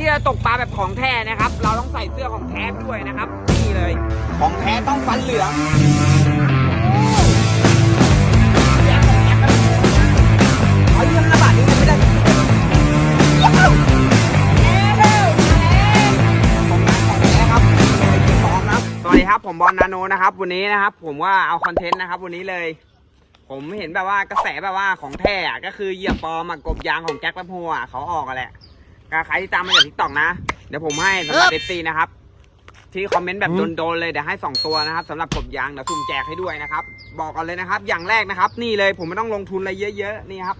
ที่จะตกปลาแบบของแท้นะครับ เราต้องใส่เสื้อของแท้ด้วยนะครับ นี่เลย ของแท้ต้องฟันเหลืองเอาเรื่องระบาดนี้ไม่ได้ว้าวเร็วของแท้ของแท้ครับเก็บของครับสวัสดีครับผมบอลนาโนนะครับวันนี้นะครับ ผมว่าเอาคอนเทนต์นะครับ วันนี้เลย ผมเห็นแบบว่ากระแสแบบว่าของแท้อะก็คือเหยียบปลอมอะกบยางของแจ็คแป๊บโฮอะเขาออกกันแหละก็ ใครที่ตามมาจากทิกตอกนะ เดี๋ยวผมให้สำหรับเอฟซีนะครับ ที่คอมเมนต์แบบโดนๆเลยเดี๋ยวให้ 2 ตัวนะครับสำหรับกบยางเดี๋ยวสุ่มแจกให้ด้วยนะครับ บอกกันเลยนะครับ อย่างแรกนะครับ นี่เลยผมไม่ต้องลงทุนอะไรเยอะๆนี่ครับ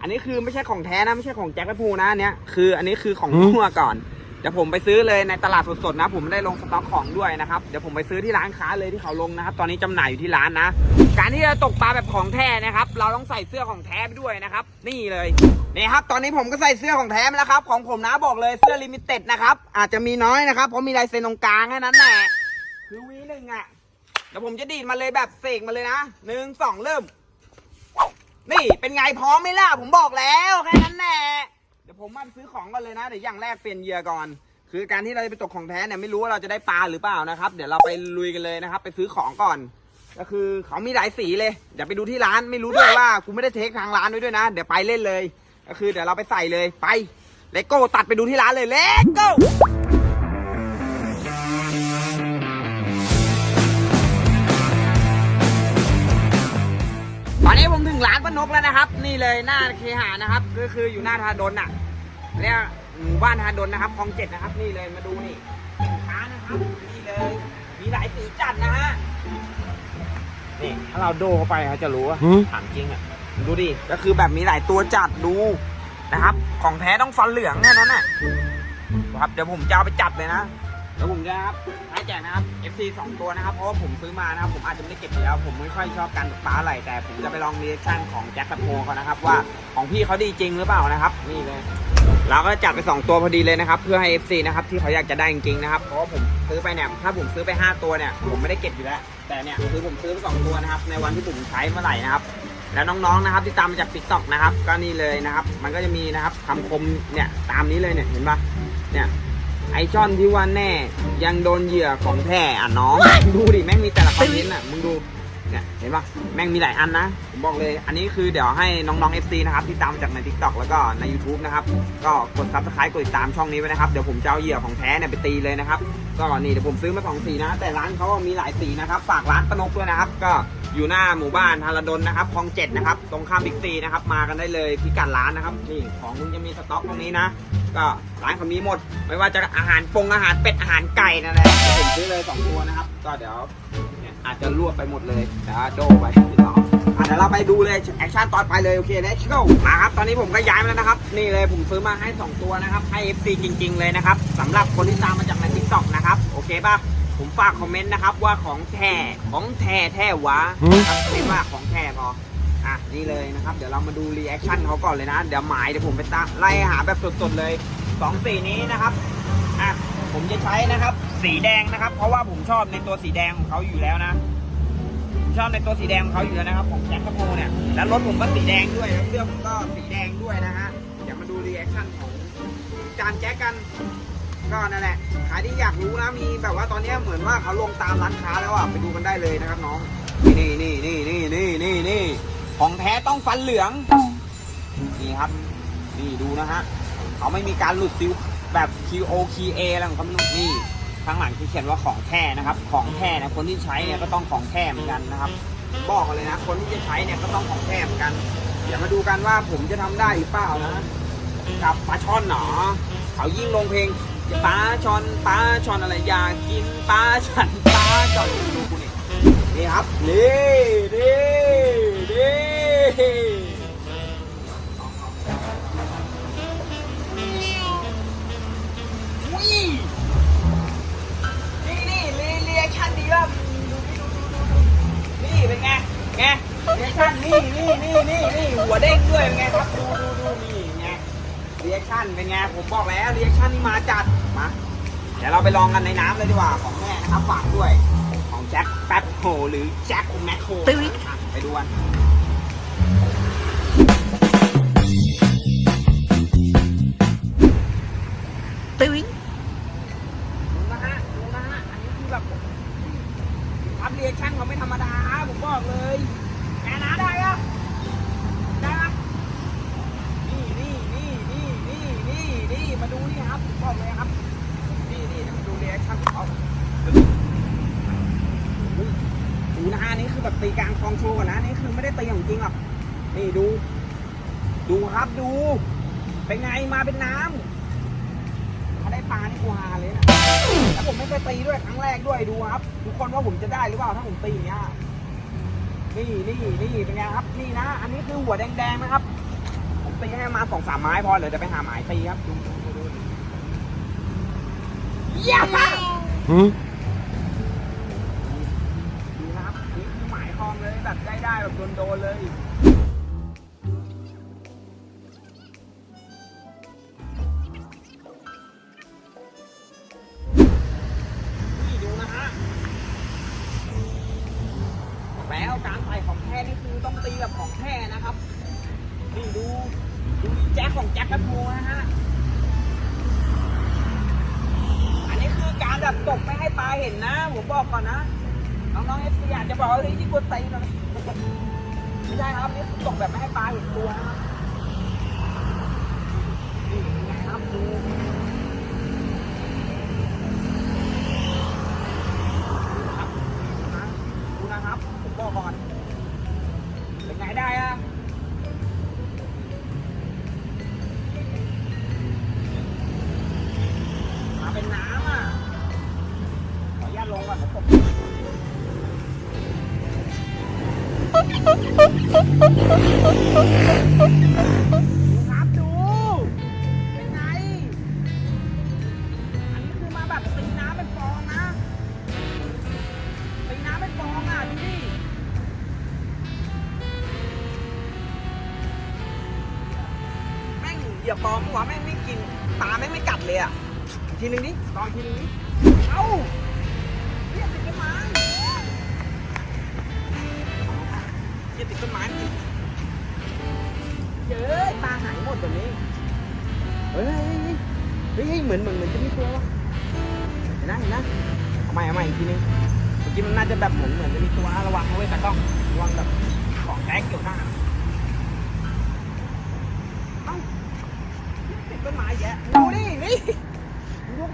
อันนี้คือไม่ใช่ของแท้นะไม่ใช่ของแจ็คแป๊บโฮนะอันเนี้ยคือ อันนี้คือของมั่วก่อนเดี๋ยวผมไปซื้อเลยในตลาดสดๆนะ ผมไม่ได้ลงสต็อกของด้วยนะครับเดี๋ยวผมไปซื้อที่ร้านค้าเลยที่เขาลงนะครับ ตอนนี้จำหน่ายอยู่ที่ร้านนะ การที่จะตกปลาแบบของแท้นะครับ เราต้องใส่เสื้อของแท้ไปด้วยนะครับ นี่เลยนี่ครับ ตอนนี้ผมก็ใส่เสื้อของแท้แล้วครับ ของผมนะบอกเลยเสื้อลิมิเต็ดนะครับ อาจจะมีน้อยนะครับเพราะมีลายเซ็นตรงกลางแค่นั้นแหละคือวีหนึ่งอะเดี๋ยวผมจะดีดมาเลยแบบเสกมาเลยนะหนึ่งสองเริ่ม นี่เป็นไงพร้อมไหมล่ะผมบอกแล้วแค่นั้นแหละ ผมมาซื้อของก่อนเลยนะเดี๋ยวอย่างแรกเปลี่ยนเหยื่อก่อน คือการที่เราจะไปตกของแท้เนี่ยไม่รู้ว่าเราจะได้ปลาหรือเปล่านะครับ เดี๋ยวเราไปลุยกันเลยนะครับ ไปซื้อของก่อน ก็คือเขามีหลายสีเลยเดี๋ยวไปดูที่ร้านไม่รู้ด้วยว่ากูไม่ได้เทคทางร้านไว้ด้วยนะ เดี๋ยวไปเล่นเลย ก็คือเดี๋ยวเราไปใส่เลยไปเลโก้ตัดไปดูที่ร้านเลยเลโก้ ป้านกแล้วนะครับ นี่เลยหน้าเคหานะครับ ก็คืออยู่หน้าทาดนอะเรียกหมู่บ้านทาดนนะครับคลองเจ็ดนะครับ นี่เลยมาดูนี่สินค้านะครับนี่เลยมีหลายสีจัดนะฮะนี่ถ้าเราโดเข้าไปเขาจะรู้ว่าถามจริงอะดูดิก็คือแบบมีหลายตัวจัดดูนะครับ ของแท้ต้องฟันเหลืองแค่นั้นน่ะครับเดี๋ยวผมจะเอาไปจับเลยนะ แล้วผมจะครับให้แจกนะครับ FC 2 ตัวนะครับ เพราะว่าผมซื้อมานะครับ ผมอาจจะไม่ได้เก็บอยู่แล้ว ผมไม่ค่อยชอบการตกปลาอะไรแต่ผมจะไปลองรีแอคชั่นของแจ็คแคปโพเขานะครับ ว่าของพี่เขาดีจริงหรือเปล่านะครับ นี่เลย เราก็จัดไป 2 ตัวพอดีเลยนะครับ เพื่อให้ FC นะครับที่เขาอยากจะได้จริงๆนะครับ เพราะว่าผมซื้อไปเนี่ยถ้าผมซื้อไป 5 ตัวเนี่ย ผมไม่ได้เก็บอยู่แล้ว แต่เนี่ยคือผมซื้อไปสองตัวนะครับ ในวันที่ผมใช้เมื่อไหร่นะครับแล้วน้องๆ นะครับที่ตามมาจาก t ิ k t o k นะครับ ก็นี่เลยนะครับ มันก็จะมีนะครับคำคมเนี่ยตามนี้เลยเนี่ยเห็นปะเนี่ย ไอช่อนที่ว่าแน่ ยังโดนเหยื่อของแท้อะน้องดูดิแม่งมีแต่ละคอนเทนต์อะมึงดูเนี่ยเห็นปะแม่งมีหลายอันนะผมบอกเลย อันนี้คือเดี๋ยวให้น้องๆ FC นะครับที่ตามมาจากใน Tik t o k แล้วก็ใน YouTube นะครับ ก็กด Subscribe กดติดตามช่องนี้ไว้นะครับ เดี๋ยวผมจะเอาเหยื่อของแท้เนี่ยไปตีเลยนะครับ ก็นี่เดี๋ยวผมซื้อมาสองสีนะ แต่ร้านเขามีหลายสีนะครับ ฝากร้านปนกด้วยนะครับ ก็ อยู่หน้าหมู่บ้านทาราดนนะครับคลองเจ็ดนะครับ ตรงข้ามบิ๊กซีนะครับ มากันได้เลยพิกัดร้านนะครับ นี่ของมึงจะมีสต็อกตรงนี้นะ ก็ร้านเขามีหมด ไม่ว่าจะอาหารปงอาหารเป็ดอาหารไก่นั่นแหละผมซื้อเลยสองตัวนะครับ ก็เดี๋ยวอาจจะรวบไปหมดเลยเดี๋ยวโดไปที่ต่ออะเดี๋ยวเราไปดูเลยแอคชั่นตอนไปเลยโอเค let's go มาครับตอนนี้ผมก็ย้ายมาแล้วนะครับ นี่เลยผมซื้อมาให้ 2 ตัวนะครับ ให้ FC จริง ๆ เลยนะครับสำหรับคนที่ตามมาจากใน TikTok นะครับ โอเคป่ะ ผมฝากคอมเมนต์นะครับว่าของแท้ของแท้แท้วะนะครับเรียกว่าของแท้พออะนี่เลยนะครับ เดี๋ยวเรามาดูรีแอคชั่นเขาก่อนเลยนะ เดี๋ยวหมายเดี๋ยวผมไปตามไล่หาแบบสดๆเลยสองสีนี้นะครับอะผมจะใช้นะครับ สีแดงนะครับ เพราะว่าผมชอบในตัวสีแดงของเขาอยู่แล้วนะผมชอบในตัวสีแดงของเขาอยู่แล้วนะครับของแจ็คกระโปเนี่ยแล้วรถผมก็สีแดงด้วยแล้วเสื้อผมก็สีแดงด้วยนะฮะเดี๋ยวมาดูรีแอคชั่นของจานแจ็คกัน ก็นั่นแหละใครที่อยากรู้นะมีแบบว่าตอนนี้เหมือนว่าเขาลงตามร้านค้าแล้วอะไปดูกันได้เลยนะครับน้อง นี่นี่นี่นี่นี่นี่นี่ของแท้ต้องฟันเหลืองนี่ครับ นี่ดูนะฮะเขาไม่มีการหลุดซิลแบบ Q O K A อะไรของเขาไม่นี่ข้างหลังที่เขียนว่าของแท้นะครับ ของแท้นะคนที่ใช้เนี่ยก็ต้องของแท้เหมือนกันนะครับ บอกกันเลยนะ คนที่จะใช้เนี่ยก็ต้องของแท้เหมือนกัน เดี๋ยวมาดูกันว่าผมจะทำได้หรือเปล่านะ กับปลาช่อนหนอเขายิ่งลงเพลง ปลาช่อนปลาช่อนอะไรอยากกินปลาช่อนปลาช่อนดูกูนี่นี่ครับนี่นี่นี่อุ้ยนี่นี่รีรีแอคชั่นดีป่ะดูดิดูดูดูดูนี่เป็นไงไงรีแอคชั่นนี่นี่นี่นี่นี่หัวเด้งด้วยเป็นไงครับดูดูดูนี่ รีแอคชั่นเป็นไงผมบอกแล้วรีแอคชั่นนี่มาจัดมาเดี๋ยวเราไปลองกันในน้ำเลยดีกว่าของแม่นะครับฝากด้วยของแจ็คแป๊บโฮหรือแจ็คแมคโฮอะไปดูกัน ดูครับดู เป็นไงมาเป็นน้ำถ้าได้ปลานี่กูฮาเลยนะแล้วผมไม่เคยตีด้วยครั้งแรกด้วยดูครับ ทุกคนว่าผมจะได้หรือเปล่าถ้าผมตีเงี้ยนี่นี่นี่เป็นไงครับ นี่นะ อันนี้คือหัวแดงๆนะครับ ผมตีให้มาสองสามไม้พอเดี๋ยวจะไปหาหมายตีครับดูดูดูดูเยี่ยมมากหืมดูนะครับอันนี้คือหมายทองเลยแบบได้ได้แบบโดนๆเลย แล้วการใส่ของแท้นี่คือต้องตีแบบของแท้นะครับนี่ดูดูแจ็คของแจ็คกระโูนะฮะอันนี้คือการแบบตกไม่ให้ปลาเห็นนะผมบอกก่อนนะน้องๆเอฟซีอาจจะบอกว่าเฮ้ยที่กวนตีนะไรไม่ใช่ครับนี่คือตกแบบไม่ให้ปลาเห็นตัวนะครับนี่นไงครับดู งก่อนนะผมดูครับดู เป็นไง อันนี้คือมาแบบตีน้ำเป็นฟองนะตีน้ำเป็นฟองอะ ดูดิ แม่งเหยียบปลอมหัวแม่งไม่กิน ตาแม่งไม่กัดเลยอะ ทีนึงดิลองอีกทีนึ่งดิ เฮ้ยเฮ้ยเหมือนเหมือนเหมือนจะมีตัววะเห็นนะเห็นนะเอาใหม่เอาใหม่อีกทีนึงเมื่อกี้มันน่าจะแบบเหมือนเหมือนจะมีตัวนะระวังเอาไว้แต่ต้องระวังแบบของแตกเกี่ยวหน้าเอ้าติดต้นไม้แยะดูนี่นี่ยก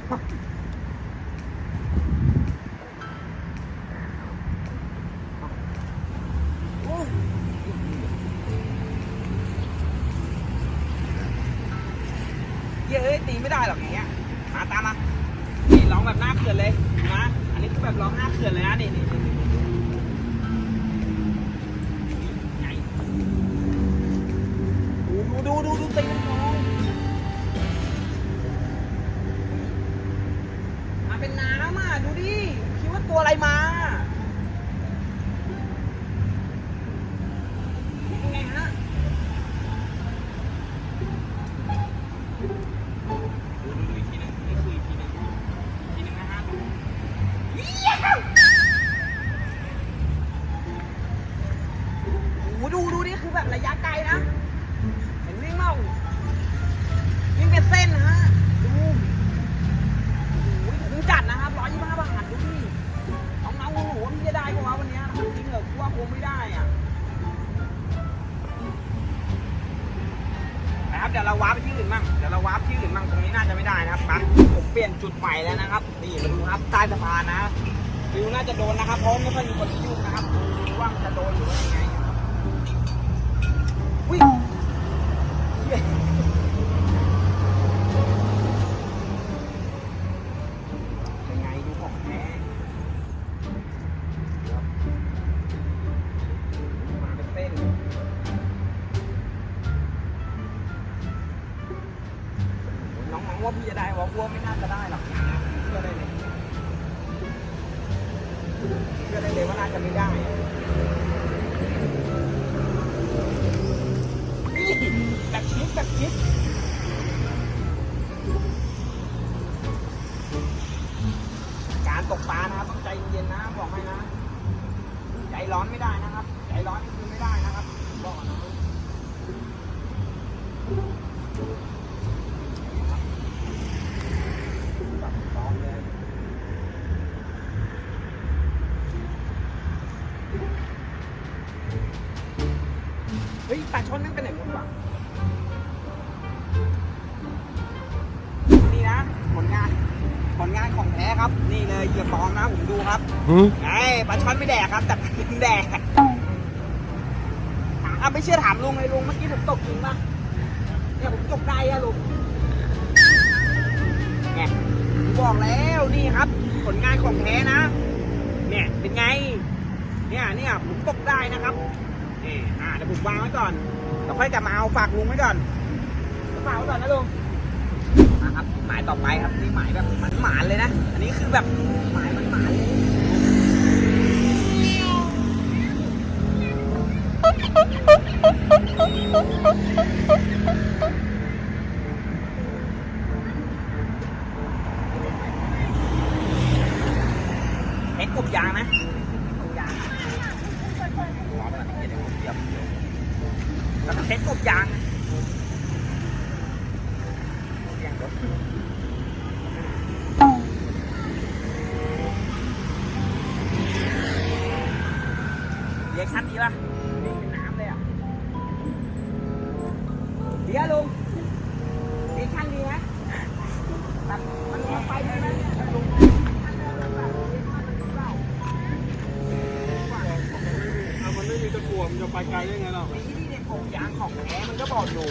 งไม่ได้อะนะครับเดี๋ยวเราวาร์ปไปที่อื่นมั่งเดี๋ยวเราวาร์ปที่อื่นมั่งตรงนี้น่าจะไม่ได้นะครับมาผมเปลี่ยนจุดใหม่แล้วนะครับนี่มาดูครับใต้สะพานนะฟิวน่าจะโดนนะครับเพราะไม่ค่อยมีคนยุ่งนะครับดูว่ามันจะโดนหรือว่ายังไง พี่จะได้ว่าพวไม่น่าจะได้หรอกเชื่อได้เลยเชื่อได้เลยว่าน่าจะไม่ได้นี่แบบชิดแบบชิดการตกปลานะครับต้องใจเย็นนะบอกให้นะ ใจร้อนไม่ได้นะ ไปไหนหมดวะนี่นะผลงาน ผลงานของแท้ครับ นี่เลยเหยียบปองนะผมดูครับไอ้ปลาช่อนไม่แดกครับ แต่ปลาเค็มแดกอะไม่เชื่อถามลุงเลยลุงเมื่อกี้ผมตกจริงปะเนี่ยผมตกได้อะลุงเนี่ยบอกแล้วนี่ครับ ผลงานของแท้นะ เนี่ยเป็นไง เนี่ยเนี่ยผมตกได้นะครับนี่อ่าเดี๋ยวผมวางไว้ก่อน แล้วค่อยกลับมาเอาฝากลุงไว้ก่อนฝากไว้ก่อนนะลุงมาครับหมายต่อไปครับนี่หมายแบบมันหมานๆเลยนะ อันนี้คือแบบหมายมันหมานๆเลย ไปไกลได้ไงเรานี่นี่เนี่ยกบยางของแท้มันก็บอกอยู่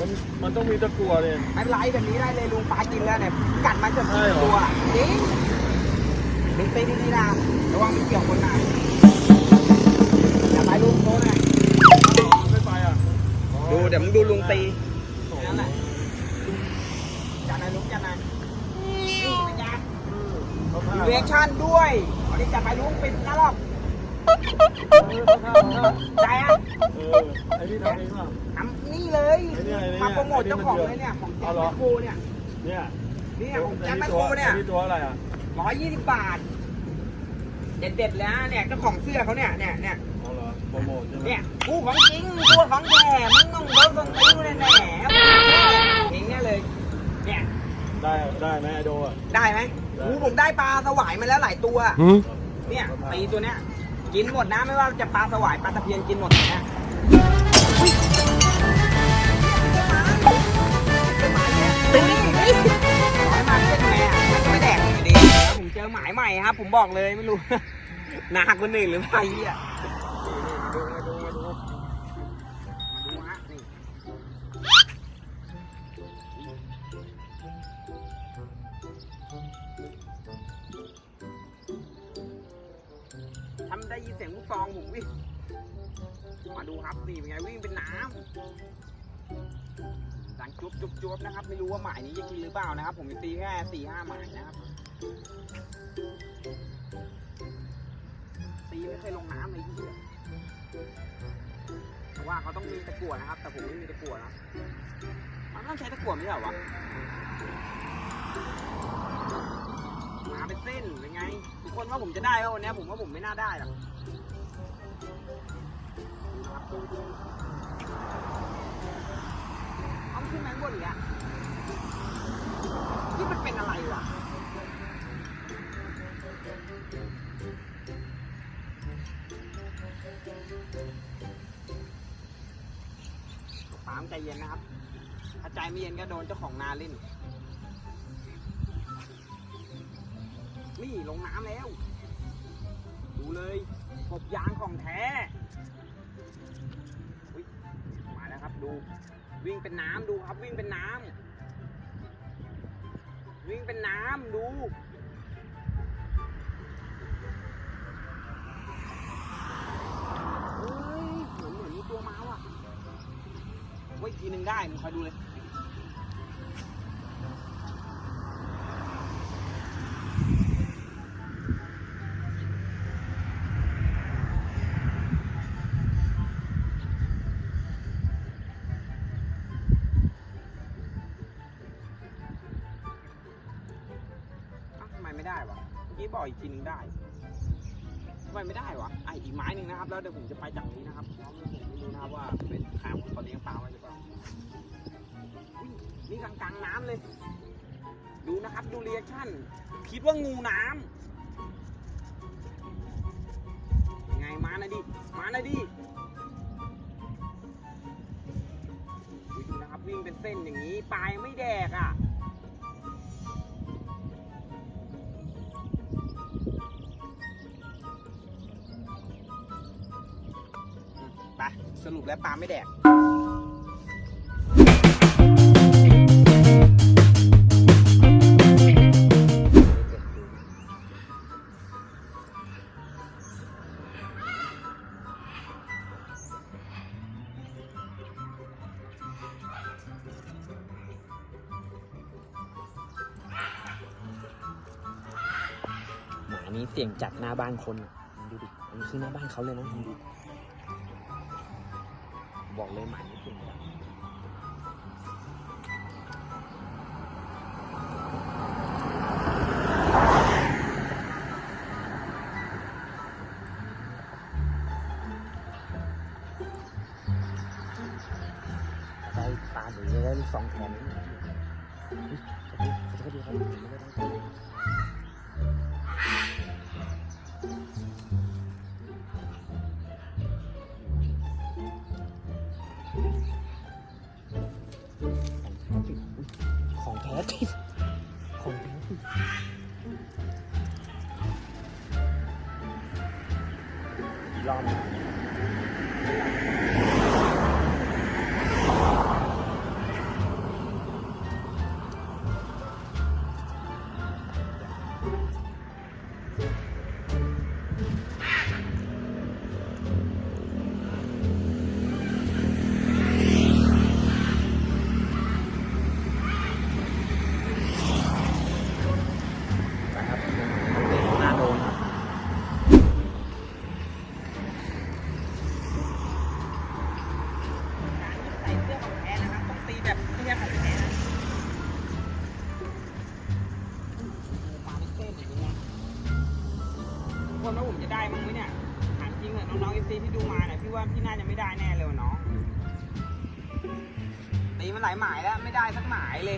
มันมันต้องมีตะกั่วเลยไม่เป็นไรแบบนี้ได้เลยลุงปลากินแล้วเนี่ยกัดมันจนใช่เหรอตัวจริงลุงตีดีๆนะระวังมันเกี่ยวคนนะอย่าไปลุงโทษนะมันไม่ไปอะดูเดี๋ยวมึงดูลุงตีโอ้โหนั่นแหละจัดนายลุงจัดนายนี่เป็นไงเขาพาเรีแอคชั่นด้วยวันนี้จัดไปลุงเป็นหน้ารอบ ใจอะเออไอ้นี่ทำเองป่ะทำนี่เลยไอ้เนี่ยไอ้เนี่ย มาโปรโมทเจ้าของเลยเนี่ยของแจ็เอาคเหรแมอคโครเนี่ยเนี่ยเนี่ยของไอ้แจ็คแมคนี่โคตัวรเนี่ยไอ้นี่ตัวอะไรอะร้อยยี่สิบบาทเด็ดๆแล้วเนี่ยเจ้าของเสื้อเขาเนี่ยเนี่ยเนี่ยเอาเหรอโปรโมทใช่ไหมเนี่ยกูของจริงกูของแท้มึงต้องโดนคนติ้วแน่แน่ๆอย่างเงี้ยเลยเนี่ยได้ได้ไหมไอโดอะ ได้ไหมได้ กูผมได้ปลาสวายมาแล้วหลายตัวหืมเนี่ยตีตัวเนี้ย กินหมดนะไม่ว่าจะปลาสวายปลาตะเพียนกินหมดนะเจอหมายเนี่ยตัวนี้เฮ้อใหมาเส้นแม่มันก็ไม่แดกอยู่ดีแล้วผมเจอหมายใหม่ครับ ผมบอกเลยไม่รู้หนาคนอื่นหรือเปล่าไอ้เหี้ย หมายนี้จะกินหรือเปล่านะครับ ผมตีแค่สี่ห้าหมายนะครับตีไม่เคยลงน้ำเลยที่เดียเพราะว่าเขาต้องมีตะกั่วนะครับ แต่ผมไม่มีตะกั่วนะมันต้องใช้ตะกั่วไม่ใช่เหรอวะมาเป็นเส้นเป็นไง ทุกคนว่าผมจะได้ป่ะวันนี้ผมว่าผมไม่น่าได้หรอกเอาขึ้นแมงบนอีกอะ นี่มันเป็นอะไรวะปามใจเย็นนะครับ ถ้าใจไม่เย็นก็โดนเจ้าของนาเล่น นี่ลงน้ำแล้ว ดูเลยกบยางของแท้มาแล้วครับดู วิ่งเป็นน้ำดูครับวิ่งเป็นน้ำ วิ่งเป็นน้ำดูเฮ้ยเหมือนเหมือนมีตัวมาว่ะไว้อีกทีหนึ่งได้มึงคอยดูเลย ไม่ได้วะไออีกไม้หนึ่งนะครับ แล้วเดี๋ยวผมจะไปจากนี้นะครับเพราะว่าผมไม่รู้นะครับว่าเป็นทางของเขาเลี้ยงปลาไว้หรือเปล่านี่กลางกลางๆน้ำเลย ดูนะครับดูเรีแอคชั่น คิดว่างูน้ำยังไงมาหน่อยดิ มาหน่อยดิดูนะครับวิ่งเป็นเส้นอย่างนี้ปลายไม่แดกอะ สรุปแล้วปลาไม่แดกหมานี้เสียงจัดหน้าบ้านคนอะดูดิอันนี้คือหน้าบ้านเขาเลยนะดูดิ บอกเลยหม หลายหมายแล้วไม่ได้สักหมายเลย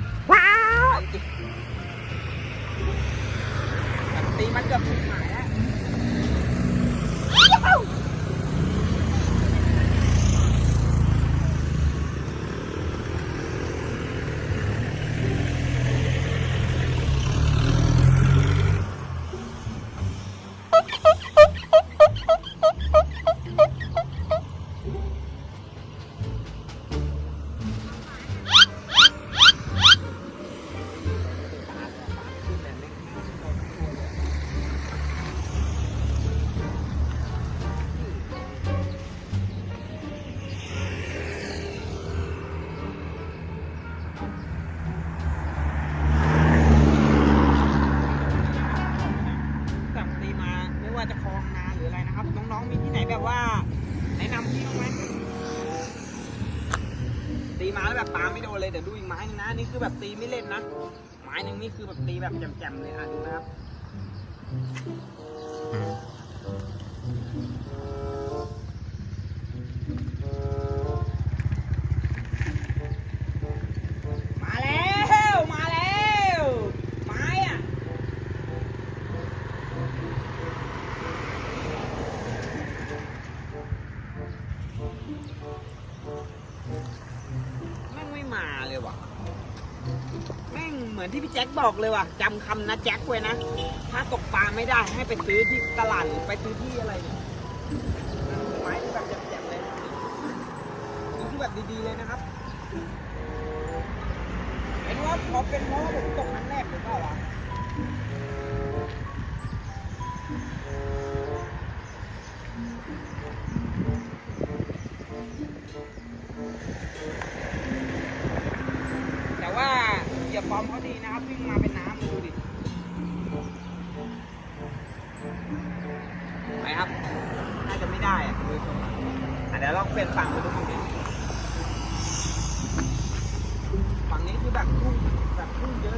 ดีมา ไม่ว่าจะคลองนาหรืออะไรนะครับ น้องๆมีที่ไหนแบบว่าแนะนำพี่บ้างไหมตีมาแล้วแบบปลาไม่โดนเลยเดี๋ยวดูอีกไม้นึงนะนี่คือแบบตีไม่เล่นนะไม้หนึ่งนี่คือแบบตีแบบแจ่มๆเลยอะดูนะครับ เหมือนที่พี่แจ็คบอกเลยว่ะจำคำนะแจ็คไว้นะ ถ้าตกปลาไม่ได้ให้ไปซื้อที่ตลาดหรือไปซื้อที่อะไรเนี่ยไม้ที่แบบแจ่มๆเลยที่แบบดีๆเลยนะครับเห็นว่าพอเป็นเพราะผมตกครั้งแรกหรือเปล่าวะ แบ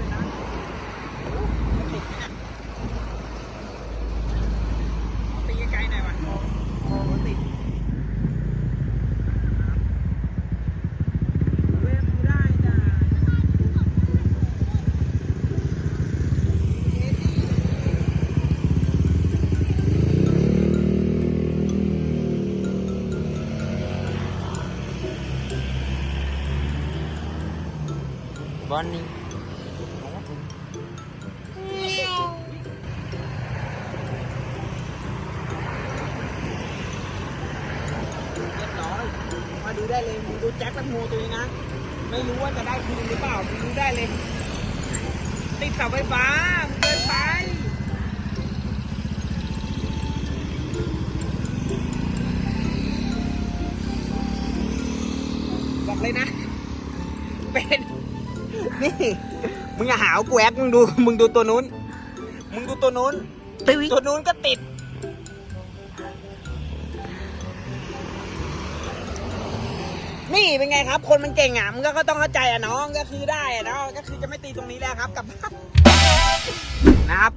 แจ็คแป๊บโฮตัวนี้นะ ไม่รู้ว่าจะได้คืนหรือเปล่าไม่รู้ได้เลย ติดเสาไฟฟ้ามันเกินไปบอกเลยนะ เป็น นี่ มึงอย่าหาว่ากูแอคมึงดู มึงดูตัวนู้น มึงดูตัวนู้นตัวนู้นก็ติด เป็นไงครับ คนมันเก่งอะมันก็ต้องเข้าใจอะน้องก็คือได้อะเนาะก็คือจะไม่ตีตรงนี้แล้วครับกับนะครับ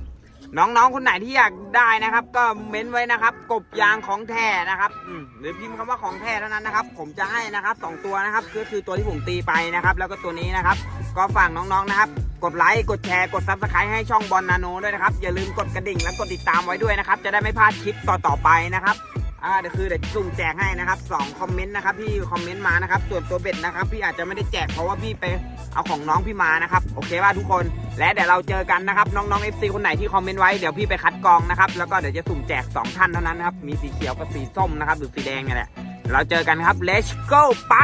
น้องๆคนไหนที่อยากได้นะครับ ก็เม้นไว้นะครับ กบยางของแท้นะครับหรือพิมพ์คำว่าของแท้เท่านั้นนะครับ ผมจะให้นะครับสองตัวนะครับก็คือตัวที่ผมตีไปนะครับ แล้วก็ตัวนี้นะครับ ก็ฝากน้องๆนะครับกดไลค์ กดแชร์ กดซับสไครต์ให้ช่องบอลนาโนด้วยนะครับ อย่าลืมกดกระดิ่งและกดติดตามไว้ด้วยนะครับ จะได้ไม่พลาดคลิปต่อ ๆ ไปนะครับ อ่าเดี๋ยวคือเดี๋ยวสุ่มแจกให้นะครับสองคอมเมนต์นะครับพี่คอมเมนต์มานะครับส่วนตัวเบ็ดนะครับพี่อาจจะไม่ได้แจกเพราะว่าพี่ไปเอาของน้องพี่มานะครับโอเคว่าทุกคนและเดี๋ยวเราเจอกันนะครับน้องๆ FC คนไหนที่คอมเมนต์ไว้เดี๋ยวพี่ไปคัดกรองนะครับแล้วก็เดี๋ยวจะสุ่มแจกสองท่านเท่านั้นนะครับมีสีเขียวกับสีส้มนะครับหรือสีแดงนี่แหละเราเจอกันครับ let's go ไป